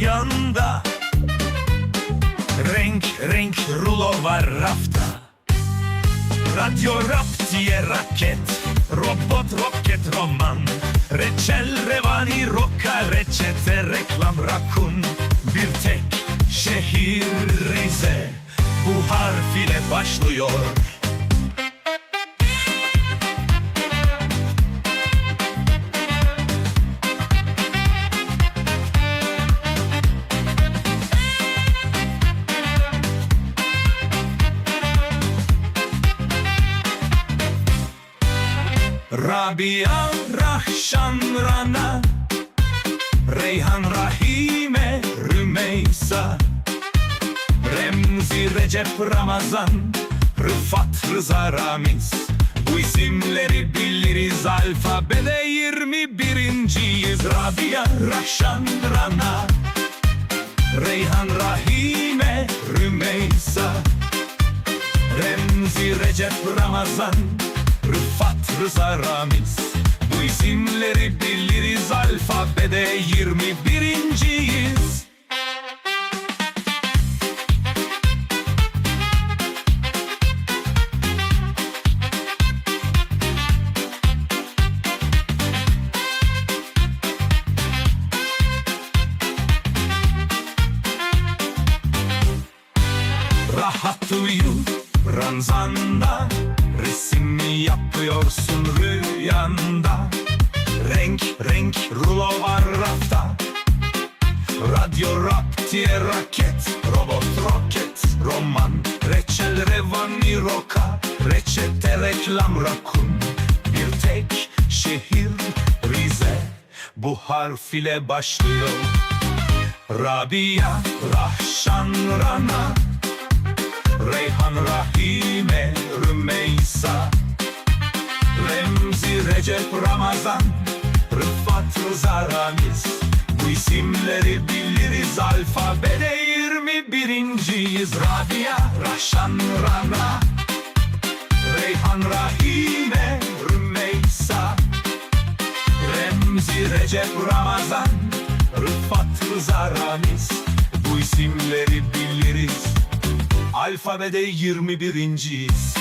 yanda Renk renk rulo var rafta. Radyo rap diye raket. Robot roket roman. Reçel revani roka Reçete reklam rakun. Bir tek şehir Rize. Bu harf ile başlıyor Rabia Rahşan Rana Reyhan Rahime Rümeysa Remzi Recep Ramazan Rıfat Rıza Ramiz. Bu isimleri biliriz alfabede 21.yiz Rabia Rahşan Rana Reyhan Rahime Rümeysa Remzi Recep Ramazan Rıfat Rıza Ramiz Bu isimleri biliriz alfabede 21.yiz Rahat uyu ranzanda Resim yapıyorsun rüyanda Renk renk rulo var rafta. Radyo rap diye raket Robot roket roman Reçel revani roka Reçete reklam rakun. Bir tek şehir Rize Bu harf ile başlıyor. Rabia Rahşan Rana Reyhan Rahime Recep Ramazan. Rıfat Rıza Ramiz. Bu isimleri biliriz. Alfabede 21.yiz Rabia Rahşan Rana. Reyhan Rahime Rümeysa. Remzi Recep Ramazan. Rıfat Rıza Ramiz. Bu isimleri biliriz. Alfabede 21.yiz